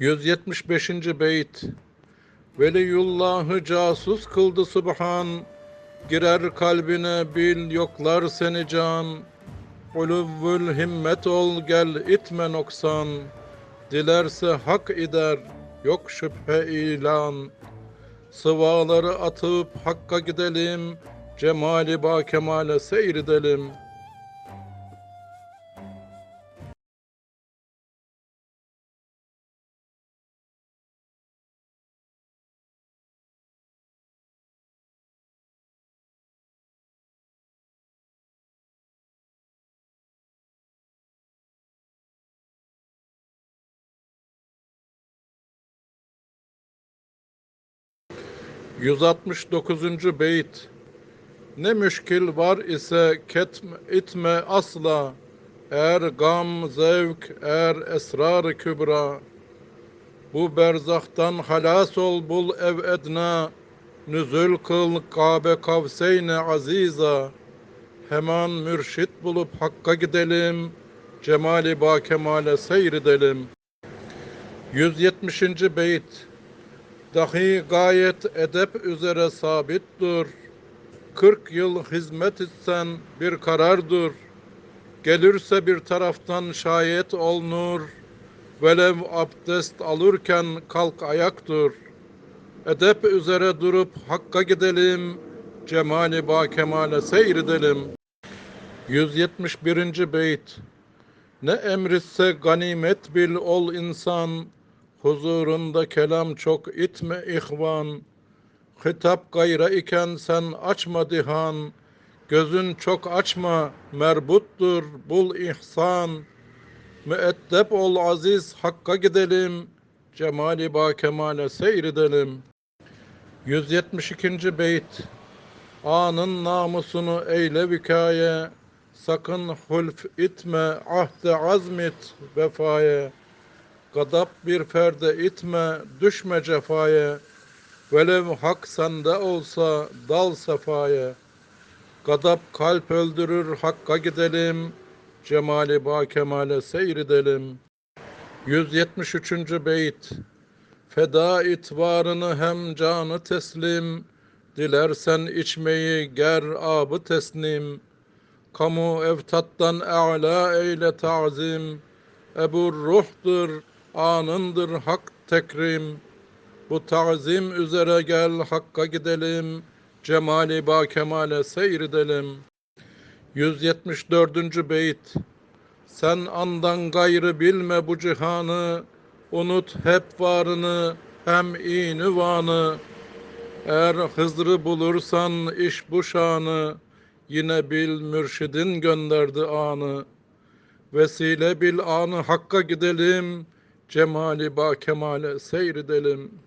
175. beyt. Veliyullahı casus kıldı subhan. Girer kalbine bil yoklar seni can. Uluvvül himmet ol gel itme noksan. Dilerse hak eder yok şüphe ilan. Sıvaları atıp hakka gidelim Cemali ba kemale seyredelim ...169. beyt. Ne müşkil var ise ketm itme asla. Er gam zevk er esrar kübra. Bu berzahtan halas ol bul ev edna. Nüzül kıl Kabe kavseyne aziza. Hemen mürşit bulup hakka gidelim. Cemali ba kemale seyredelim 170. beyt Dahi gayet edep üzere sabit dur. 40 yıl hizmet etsen bir karar dur. Gelirse bir taraftan şayet ol nur. Velev abdest alırken kalk ayak dur. Edep üzere durup hakka gidelim. Cemali ba kemale seyredelim. 171. beyt Ne emritse ganimet bil ol insan. Huzurunda kelam çok itme ihvan. Hitap gayra iken sen açma dihan. Gözün çok açma merbuttur bul ihsan. Müeddep ol aziz hakka gidelim. Cemali ba kemale seyredelim. 172. beyt Anın namusunu eyle vikaye. Sakın hulf itme ahde azmit vefaya. Gadap bir ferde itme, düşme cefaya. Velev hak sende olsa dal sefaya. Gadap kalp öldürür, hakka gidelim. Cemali ba kemale seyredelim. 173. beyt Feda itvarını hem canı teslim. Dilersen içmeyi ger abı teslim. Kamu evtattan a'la eyle ta'zim. Ebu ruhdur, anındır hak tekrim. Bu tazim üzere gel hakka gidelim. Cemali ba kemale seyredelim. 174. beyt Sen andan gayrı bilme bu cihanı. Unut hep varını hem inüvanı. Eğer Hızr'ı bulursan iş bu şanı. Yine bil mürşidin gönderdi anı. Vesile bil anı hakka gidelim. Cemali ba kemale seyredelim.